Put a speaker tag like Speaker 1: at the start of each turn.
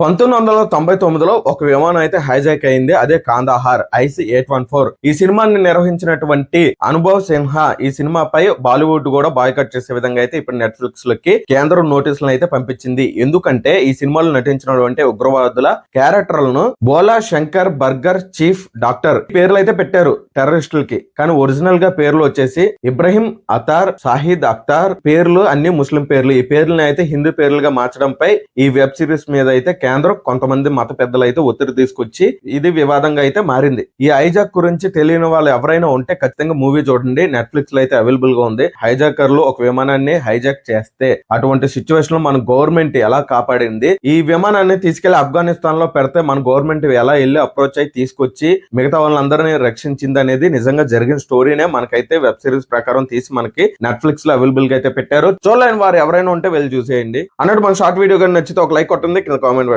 Speaker 1: పంతొమ్మిది వందల తొంభై తొమ్మిదిలో ఒక విమానం అయితే హైజాక్ అయింది. అదే Kandahar IC eight one four. ఈ సినిమాని నిర్వహించినటువంటి అనుభవ్ సిన్హా ఈ సినిమాపై బాలీవుడ్ కూడా బాయ్కట్ చేసే విధంగా అయితే ఇప్పుడు నెట్ఫ్లిక్స్లోకి కేంద్రం నోటీసులను అయితే పంపించింది. ఎందుకంటే ఈ సినిమాలో నటించినటువంటి ఉగ్రవాదుల క్యారెక్టర్లను Bhola Shankar burger chief doctor పేర్లు అయితే పెట్టారు టెర్రరిస్టులకి. కానీ ఒరిజినల్గా పేర్లు వచ్చేసి ఇబ్రహీం అతార్ షాహిద్ అఖ్తార్ పేర్లు అన్ని ముస్లిం పేర్లు. ఈ పేర్లను అయితే హిందూ పేర్లుగా మార్చడంపై ఈ వెబ్ సిరీస్ మీద అయితే కేంద్రం కొంతమంది మత పెద్దలు అయితే ఒత్తిడి తీసుకొచ్చి ఇది వివాదంగా అయితే మారింది. ఈ హైజాక్ గురించి తెలియని వాళ్ళు ఎవరైనా ఉంటే ఖచ్చితంగా మూవీ చూడండి. నెట్ఫ్లిక్స్లో అయితే అవైలబుల్గా ఉంది. హైజాకర్లు ఒక విమానాన్ని హైజాక్ చేస్తే అటువంటి సిచ్యువేషన్లో మన గవర్నమెంట్ ఎలా కాపాడింది? ఈ విమానాన్ని తీసుకెళ్ళి ఆఫ్ఘనిస్తాన్లో పెడితే మన గవర్నమెంట్ ఎలా వెళ్ళి అప్రోచ్ అయి తీసుకొచ్చి మిగతా వాళ్ళందరినీ రక్షించింది అనేది నిజంగా జరిగిన స్టోరీనే మనకైతే వెబ్ సిరీస్ ప్రకారం తీసి మనకి నెట్ఫ్లిక్స్లో అవైలబుల్గా అయితే పెట్టారు. చూడలేని వారు ఎవరైనా ఉంటే వెళ్ళి చూసేయండి. అన్నట్టు మన షార్ట్ వీడియో కానీ నచ్చితే ఒక లైక్ కొట్టింది కింద కామెంట్